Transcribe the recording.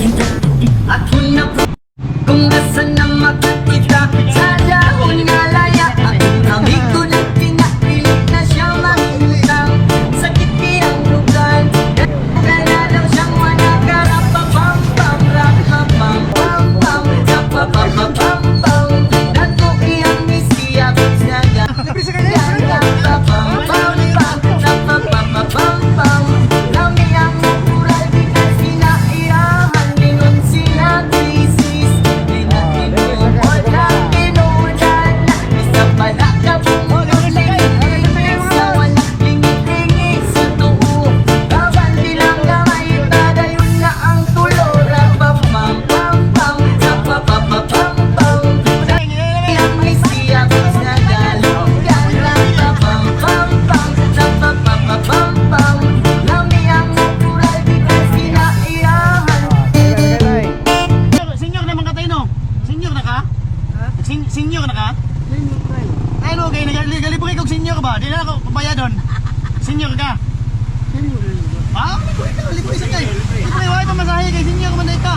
At kung nasan na makikita Sin senior na ka? Senior ka. Ay, no, okay. Nagalibre kong senior ba? Di na ako papaya doon. Senior ka? Senior. Ah, libre ka. Libre sa kay. Libre, wala itong masahe kay senior man na ito.